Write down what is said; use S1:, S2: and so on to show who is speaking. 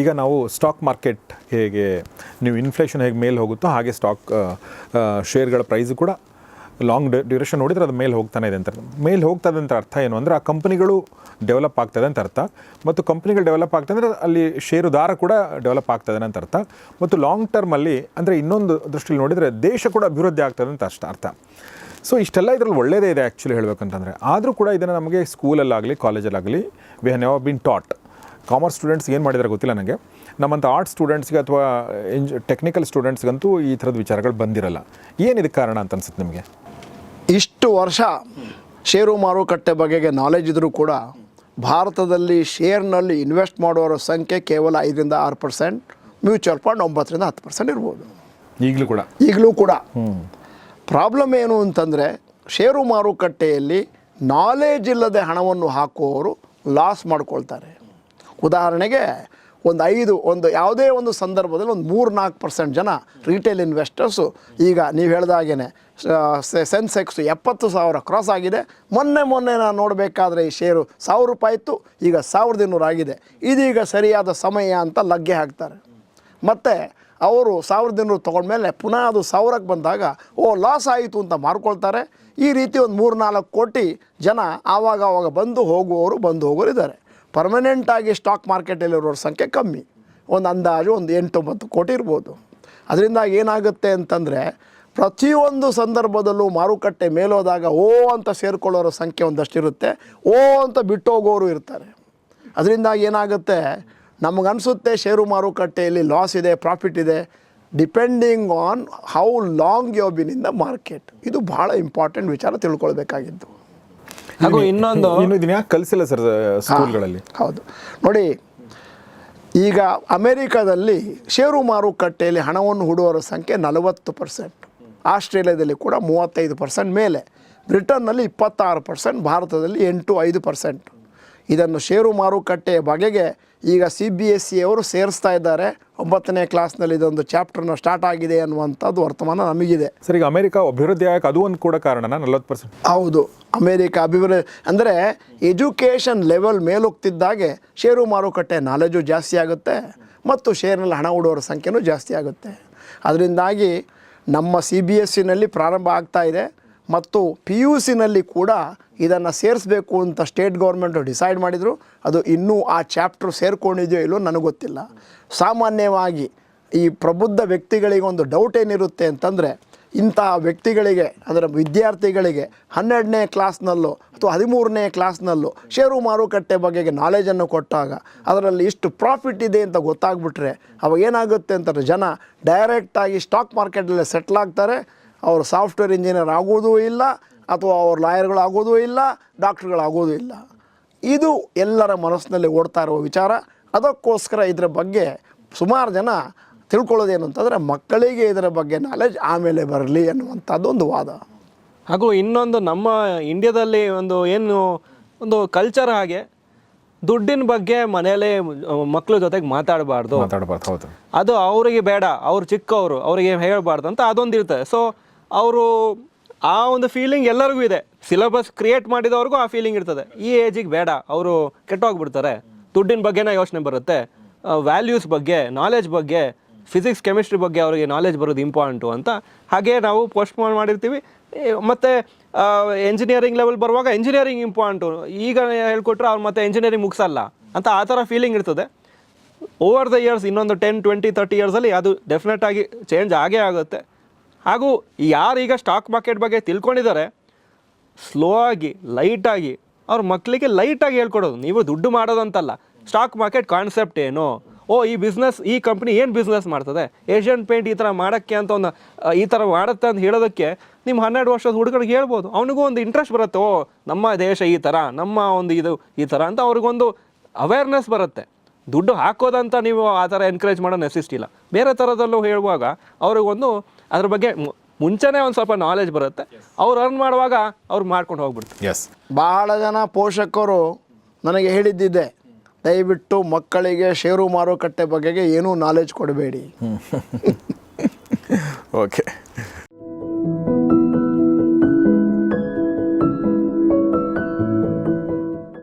S1: ಈಗ ನಾವು stock market ಹೇಗೆ, ನೀವು ಇನ್ಫ್ಲೇಷನ್ ಹೇಗೆ ಮೇಲೆ ಹೋಗುತ್ತೋ ಹಾಗೆ ಸ್ಟಾಕ್ ಶೇರ್ಗಳ ಪ್ರೈಸು ಕೂಡ ಲಾಂಗ್ ಡ್ಯೂರೇಷನ್ ನೋಡಿದರೆ ಅದು ಮೇಲೆ ಹೋಗ್ತಾನೆ ಇದೆ ಅಂತ ಮೇಲೆ ಹೋಗ್ತದೆ ಅಂತ ಅರ್ಥ ಏನು ಅಂದರೆ ಆ ಕಂಪ್ನಿಗಳು ಡೆವಲಪ್ ಆಗ್ತದೆ ಅಂತ ಅರ್ಥ. ಮತ್ತು ಕಂಪ್ನಿಗಳು ಡೆವಲಪ್ ಆಗ್ತದೆ ಅಂದರೆ ಅಲ್ಲಿ ಷೇರುದಾರ ಕೂಡ ಡೆವಲಪ್ ಆಗ್ತದೆ ಅಂತ ಅರ್ಥ. ಮತ್ತು ಲಾಂಗ್ ಟರ್ಮಲ್ಲಿ ಅಂದರೆ ಇನ್ನೊಂದು ದೃಷ್ಟಿಯಲ್ಲಿ ನೋಡಿದರೆ ದೇಶ ಕೂಡ ಅಭಿವೃದ್ಧಿ ಆಗ್ತದೆ ಅಂತ ಅಷ್ಟು ಅರ್ಥ. ಸೊ ಇಷ್ಟೆಲ್ಲ ಇದರಲ್ಲಿ ಒಳ್ಳೆಯದೇ ಇದೆ ಆ್ಯಕ್ಚುಲಿ ಹೇಳಬೇಕಂತಂದರೆ. ಆದರೂ ಕೂಡ ಇದನ್ನು ನಮಗೆ ಸ್ಕೂಲಲ್ಲಾಗಲಿ ಕಾಲೇಜಲ್ಲಾಗಲಿ we have never been taught commerce students ಏನು ಮಾಡಿದಾರೆ ಗೊತ್ತಿಲ್ಲ ನನಗೆ ನಮ್ಮಂಥ ಆರ್ಟ್ಸ್ ಸ್ಟೂಡೆಂಟ್ಸ್ಗೆ ಅಥವಾ ಇಂಜ್ ಟೆಕ್ನಿಕಲ್ ಸ್ಟೂಡೆಂಟ್ಸ್ಗಂತೂ ಈ ಥರದ ವಿಚಾರಗಳು ಬಂದಿರಲ್ಲ. ಏನಿದಕ್ಕೆ ಕಾರಣ ಅಂತ ಅನ್ಸುತ್ತೆ ನಿಮಗೆ?
S2: ಇಷ್ಟು ವರ್ಷ ಷೇರು ಮಾರುಕಟ್ಟೆ ಬಗೆಗೆ ನಾಲೆಜ್ ಇದ್ದರೂ ಕೂಡ ಭಾರತದಲ್ಲಿ ಶೇರ್ನಲ್ಲಿ ಇನ್ವೆಸ್ಟ್ ಮಾಡುವವರ ಸಂಖ್ಯೆ ಕೇವಲ ಐದರಿಂದ ಆರು ಪರ್ಸೆಂಟ್ ಮ್ಯೂಚುವಲ್ ಫಂಡ್ ಒಂಬತ್ತರಿಂದ ಹತ್ತು ಪರ್ಸೆಂಟ್ ಇರ್ಬೋದು.
S1: ಈಗಲೂ ಕೂಡ?
S2: ಈಗಲೂ ಕೂಡ. ಪ್ರಾಬ್ಲಮ್ ಏನು ಅಂತಂದರೆ ಷೇರು ಮಾರುಕಟ್ಟೆಯಲ್ಲಿ ನಾಲೆಜ್ ಇಲ್ಲದೆ ಹಣವನ್ನು ಹಾಕುವವರು ಲಾಸ್ ಮಾಡ್ಕೊಳ್ತಾರೆ. ಉದಾಹರಣೆಗೆ ಒಂದು ಐದು, ಒಂದು ಯಾವುದೇ ಒಂದು ಸಂದರ್ಭದಲ್ಲಿ ಒಂದು ಮೂರು, ನಾಲ್ಕು ಪರ್ಸೆಂಟ್ ಜನ ರಿಟೇಲ್ ಇನ್ವೆಸ್ಟರ್ಸು ಈಗ ನೀವು ಹೇಳ್ದಾಗೇ ಸೆನ್ಸೆಕ್ಸ್ ಎಪ್ಪತ್ತು ಸಾವಿರ ಕ್ರಾಸ್ ಆಗಿದೆ. ಮೊನ್ನೆ ಮೊನ್ನೆ ನಾನು ನೋಡಬೇಕಾದ್ರೆ ಈ ಶೇರು ಸಾವಿರ ರೂಪಾಯಿ ಇತ್ತು, ಈಗ ಸಾವಿರದ ಇನ್ನೂರು ಆಗಿದೆ. ಇದೀಗ ಸರಿಯಾದ ಸಮಯ ಅಂತ ಲಗ್ಗೆ ಹಾಕ್ತಾರೆ. ಮತ್ತು ಅವರು ಸಾವಿರದ ಇನ್ನೂರು ತೊಗೊಂಡ್ಮೇಲೆ ಪುನಃ ಅದು ಸಾವಿರಕ್ಕೆ ಬಂದಾಗ, ಓ ಲಾಸ್ ಆಯಿತು ಅಂತ ಮಾರ್ಕೊಳ್ತಾರೆ. ಈ ರೀತಿ ಒಂದು ಮೂರು, ನಾಲ್ಕು ಕೋಟಿ ಜನ ಆವಾಗ ಆವಾಗ ಬಂದು ಹೋಗುವವರು, ಬಂದು ಹೋಗೋರು ಇದ್ದಾರೆ. ಪರ್ಮನೆಂಟಾಗಿ ಸ್ಟಾಕ್ ಮಾರ್ಕೆಟಲ್ಲಿರೋರ ಸಂಖ್ಯೆ ಕಮ್ಮಿ. ಒಂದು ಅಂದಾಜು ಒಂದು ಎಂಟೊಂಬತ್ತು ಕೋಟಿ ಇರ್ಬೋದು. ಅದರಿಂದ ಏನಾಗುತ್ತೆ ಅಂತಂದರೆ, ಪ್ರತಿಯೊಂದು ಸಂದರ್ಭದಲ್ಲೂ ಮಾರುಕಟ್ಟೆ ಮೇಲೋದಾಗ ಓ ಅಂತ ಸೇರಿಕೊಳ್ಳೋರ ಸಂಖ್ಯೆ ಒಂದಷ್ಟಿರುತ್ತೆ ಓ ಅಂತ ಬಿಟ್ಟು ಹೋಗೋರು ಇರ್ತಾರೆ. ಅದರಿಂದ ಏನಾಗುತ್ತೆ, ನಮಗನ್ಸುತ್ತೆ ಷೇರು ಮಾರುಕಟ್ಟೆಯಲ್ಲಿ ಲಾಸ್ ಇದೆ ಪ್ರಾಫಿಟ್ ಇದೆ ಡಿಪೆಂಡಿಂಗ್ ಆನ್ ಹೌ ಲಾಂಗ್ ಯೋಬಿನಿಂದ ಮಾರ್ಕೆಟ್ ಇದು ಭಾಳ ಇಂಪಾರ್ಟೆಂಟ್ ವಿಚಾರ ತಿಳ್ಕೊಳ್ಬೇಕಾಗಿದ್ದು.
S3: ಹಾಗೂ ಇನ್ನೊಂದು
S1: ಇನ್ನು ಇದನ್ನ ಯಾಕೆ ಕಲಿಸಿಲ್ಲ ಸರ್ ಸ್ಕೂಲ್ಗಳಲ್ಲಿ
S2: ಹೌದು. ನೋಡಿ ಈಗ ಅಮೇರಿಕಾದಲ್ಲಿ ಷೇರು ಮಾರುಕಟ್ಟೆಯಲ್ಲಿ ಹಣವನ್ನು ಹೂಡುವವರ ಸಂಖ್ಯೆ ನಲವತ್ತು ಪರ್ಸೆಂಟ್ ಆಸ್ಟ್ರೇಲಿಯಾದಲ್ಲಿ ಕೂಡ ಮೂವತ್ತೈದು ಪರ್ಸೆಂಟ್ ಮೇಲೆ. ಬ್ರಿಟನ್ನಲ್ಲಿ ಇಪ್ಪತ್ತಾರು ಪರ್ಸೆಂಟ್ ಭಾರತದಲ್ಲಿ ಎಂಟು ಐದು ಪರ್ಸೆಂಟ್ ಇದನ್ನು ಷೇರು ಮಾರುಕಟ್ಟೆಯ ಬಗೆಗೆ ಈಗ ಸಿ ಬಿ ಎಸ್ ಸಿ ಅವರು ಸೇರಿಸ್ತಾ ಇದ್ದಾರೆ. ಒಂಬತ್ತನೇ ಕ್ಲಾಸ್ನಲ್ಲಿ ಇದೊಂದು ಚಾಪ್ಟರ್ನ ಸ್ಟಾರ್ಟ್ ಆಗಿದೆ ಅನ್ನುವಂಥದ್ದು ವರ್ತಮಾನ ನಮಗಿದೆ.
S1: ಸರ್ ಈಗ ಅಮೆರಿಕ ಅಭಿವೃದ್ಧಿ ಆಗಕ್ಕೆ ಅದು ಒಂದು ಕೂಡ ಕಾರಣನ? ನಲವತ್ತು ಪರ್ಸೆಂಟ್
S2: ಹೌದು ಅಮೇರಿಕ ಅಭಿವೃದ್ಧಿ ಅಂದರೆ ಎಜುಕೇಷನ್ ಲೆವೆಲ್ ಮೇಲೋಗ್ತಿದ್ದಾಗೆ ಷೇರು ಮಾರುಕಟ್ಟೆ ನಾಲೆಜು ಜಾಸ್ತಿ ಆಗುತ್ತೆ ಮತ್ತು ಶೇರ್ನಲ್ಲಿ ಹಣ ಹೂಡೋರ ಸಂಖ್ಯೆನೂ ಜಾಸ್ತಿ ಆಗುತ್ತೆ. ಅದರಿಂದಾಗಿ ನಮ್ಮ ಸಿ ಬಿ ಎಸ್ ಸಿನಲ್ಲಿ ಪ್ರಾರಂಭ ಆಗ್ತಾ ಇದೆ ಮತ್ತು ಪಿ ಯು ಸಿನಲ್ಲಿ ಕೂಡ ಇದನ್ನು ಸೇರಿಸಬೇಕು ಅಂತ ಸ್ಟೇಟ್ ಗೌರ್ಮೆಂಟು ಡಿಸೈಡ್ ಮಾಡಿದರು. ಅದು ಇನ್ನೂ ಆ ಚಾಪ್ಟ್ರು ಸೇರ್ಕೊಂಡಿದೆಯೋ ಇಲ್ಲೋ ನನಗೆ ಗೊತ್ತಿಲ್ಲ. ಸಾಮಾನ್ಯವಾಗಿ ಈ ಪ್ರಬುದ್ಧ ವ್ಯಕ್ತಿಗಳಿಗೆ ಒಂದು ಡೌಟ್ ಏನಿರುತ್ತೆ ಅಂತಂದರೆ, ಇಂಥ ವ್ಯಕ್ತಿಗಳಿಗೆ, ಅದರ ವಿದ್ಯಾರ್ಥಿಗಳಿಗೆ ಹನ್ನೆರಡನೇ ಕ್ಲಾಸ್ನಲ್ಲೋ ಅಥವಾ ಹದಿಮೂರನೇ ಕ್ಲಾಸ್ನಲ್ಲೋ ಷೇರು ಮಾರುಕಟ್ಟೆ ಬಗೆಗೆ ನಾಲೆಜನ್ನು ಕೊಟ್ಟಾಗ ಅದರಲ್ಲಿ ಇಷ್ಟು ಪ್ರಾಫಿಟ್ ಇದೆ ಅಂತ ಗೊತ್ತಾಗ್ಬಿಟ್ರೆ ಅವಾಗ ಏನಾಗುತ್ತೆ ಅಂತಂದರೆ ಜನ ಡೈರೆಕ್ಟಾಗಿ ಸ್ಟಾಕ್ ಮಾರ್ಕೆಟಲ್ಲೇ ಸೆಟ್ಲ್ ಆಗ್ತಾರೆ. ಅವರು ಸಾಫ್ಟ್ವೇರ್ ಇಂಜಿನಿಯರ್ ಆಗೋದೂ ಇಲ್ಲ ಅಥವಾ ಅವ್ರ ಲಾಯರ್ಗಳು ಆಗೋದೂ ಇಲ್ಲ ಡಾಕ್ಟ್ರುಗಳಾಗೋದೂ ಇಲ್ಲ. ಇದು ಎಲ್ಲರ ಮನಸ್ಸಿನಲ್ಲಿ ಓಡ್ತಾ ಇರುವ ವಿಚಾರ. ಅದಕ್ಕೋಸ್ಕರ ಇದರ ಬಗ್ಗೆ ಸುಮಾರು ಜನ ತಿಳ್ಕೊಳ್ಳೋದೇನು ಅಂತಂದರೆ ಮಕ್ಕಳಿಗೆ ಇದರ ಬಗ್ಗೆ ನಾಲೆಜ್ ಆಮೇಲೆ ಬರಲಿ ಅನ್ನುವಂಥದ್ದು ಒಂದು ವಾದ.
S3: ಹಾಗೂ ಇನ್ನೊಂದು ನಮ್ಮ ಇಂಡಿಯಾದಲ್ಲಿ ಒಂದು ಏನು ಒಂದು ಕಲ್ಚರ್ ಹಾಗೆ ದುಡ್ಡಿನ ಬಗ್ಗೆ ಮನೆಯಲ್ಲೇ ಮಕ್ಕಳ ಜೊತೆಗೆ ಮಾತಾಡಬಾರ್ದು.
S1: ಮಾತಾಡಬಾರ್ದು ಹೌದು.
S3: ಅದು ಅವರಿಗೆ ಬೇಡ ಅವ್ರು ಚಿಕ್ಕವರು ಅವರಿಗೆ ಹೇಳಬಾರ್ದು ಅಂತ ಅದೊಂದು ಇರ್ತದೆ ಸೊ ಅವರು ಆ ಒಂದು ಫೀಲಿಂಗ್ ಎಲ್ಲರಿಗೂ ಇದೆ. ಸಿಲೆಬಸ್ ಕ್ರಿಯೇಟ್ ಮಾಡಿದವ್ರಿಗೂ ಆ ಫೀಲಿಂಗ್ ಇರ್ತದೆ. ಈ ಏಜಿಗೆ ಬೇಡ. ಅವರು ಕೆಟ್ಟೋಗ್ಬಿಡ್ತಾರೆ. ದುಡ್ಡಿನ ಬಗ್ಗೆನೇ ಯೋಚನೆ ಬರುತ್ತೆ. ವ್ಯಾಲ್ಯೂಸ್ ಬಗ್ಗೆ ನಾಲೆಜ್ ಬಗ್ಗೆ ಫಿಸಿಕ್ಸ್ ಕೆಮಿಸ್ಟ್ರಿ ಬಗ್ಗೆ ಅವರಿಗೆ ನಾಲೆಜ್ ಬರೋದು ಇಂಪಾರ್ಟೆಂಟು ಅಂತ. ಹಾಗೆ ನಾವು ಪೋಸ್ಟ್ ಮಾಡಿರ್ತೀವಿ. ಮತ್ತು ಮತ್ತೆ ಎಂಜಿನಿಯರಿಂಗ್ ಲೆವೆಲ್ ಬರುವಾಗ ಎಂಜಿನಿಯರಿಂಗ್ ಇಂಪಾರ್ಟೆಂಟು ಈಗ ಹೇಳ್ಕೊಟ್ರೆ ಅವ್ರು ಮತ್ತೆ ಎಂಜಿನಿಯರಿಂಗ್ ಮುಗಿಸಲ್ಲ ಅಂತ ಆ ಥರ ಫೀಲಿಂಗ್ ಇರ್ತದೆ. ಓವರ್ ದ ಇಯರ್ಸ್ ಇನ್ನೊಂದು ಟೆನ್ ಟ್ವೆಂಟಿ ತರ್ಟಿ ಇಯರ್ಸಲ್ಲಿ ಅದು ಡೆಫಿನೆಟ್ ಆಗಿ ಚೇಂಜ್ ಆಗೇ ಆಗುತ್ತೆ. ಹಾಗೂ ಯಾರೀಗ ಸ್ಟಾಕ್ ಮಾರ್ಕೆಟ್ ಬಗ್ಗೆ ತಿಳ್ಕೊಂಡಿದ್ದಾರೆ ಸ್ಲೋ ಆಗಿ ಲೈಟಾಗಿ ಅವ್ರ ಮಕ್ಕಳಿಗೆ ಲೈಟಾಗಿ ಹೇಳ್ಕೊಡೋದು. ನೀವು ದುಡ್ಡು ಮಾಡೋದಂತಲ್ಲ. ಸ್ಟಾಕ್ ಮಾರ್ಕೆಟ್ ಕಾನ್ಸೆಪ್ಟ್ ಏನು? ಓ, ಈ ಬಿಸ್ನೆಸ್ ಈ ಕಂಪ್ನಿ ಏನು ಬಿಸ್ನೆಸ್ ಮಾಡ್ತದೆ? ಏಷ್ಯನ್ ಪೇಂಟ್ ಈ ಥರ ಮಾಡೋಕ್ಕೆ ಅಂತ ಒಂದು ಈ ಥರ ಮಾಡುತ್ತೆ ಅಂತ ಹೇಳೋದಕ್ಕೆ ನಿಮ್ಮ ಹನ್ನೆರಡು ವರ್ಷದ ಹುಡುಗರಿಗೆ ಹೇಳ್ಬೋದು. ಅವನಿಗೂ ಒಂದು ಇಂಟ್ರೆಸ್ಟ್ ಬರುತ್ತೆ. ಓ, ನಮ್ಮ ದೇಶ ಈ ಥರ, ನಮ್ಮ ಒಂದು ಇದು ಈ ಥರ ಅಂತ ಅವ್ರಿಗೊಂದು ಅವೇರ್ನೆಸ್ ಬರುತ್ತೆ. ದುಡ್ಡು ಹಾಕೋದಂತ ನೀವು ಆ ಥರ ಎನ್ಕರೇಜ್ ಮಾಡೋ ನೆಸಿಸ್ಟಿಲ್ಲ ಬೇರೆ ಥರದಲ್ಲೂ ಹೇಳುವಾಗ ಅವ್ರಿಗೊಂದು ಅದ್ರ ಬಗ್ಗೆ ಮು- ಮುಂಚೆನೇ ಒಂದು ಸ್ವಲ್ಪ ನಾಲೆಜ್ ಬರುತ್ತೆ. ಅವ್ರು ಅರ್ನ್ ಮಾಡುವಾಗ ಅವ್ರು ಮಾಡ್ಕೊಂಡು ಹೋಗ್ಬಿಡ್ತಾರೆ.
S1: ಎಸ್
S2: ಬಹಳ ಜನ ಪೋಷಕರು ನನಗೆ ಹೇಳಿದ್ದಿದೆ ದಯವಿಟ್ಟು ಮಕ್ಕಳಿಗೆ ಷೇರು ಮಾರುಕಟ್ಟೆ ಬಗ್ಗೆ ಏನೂ ನಾಲೆಜ್ ಕೊಡಬೇಡಿ.
S1: ಓಕೆ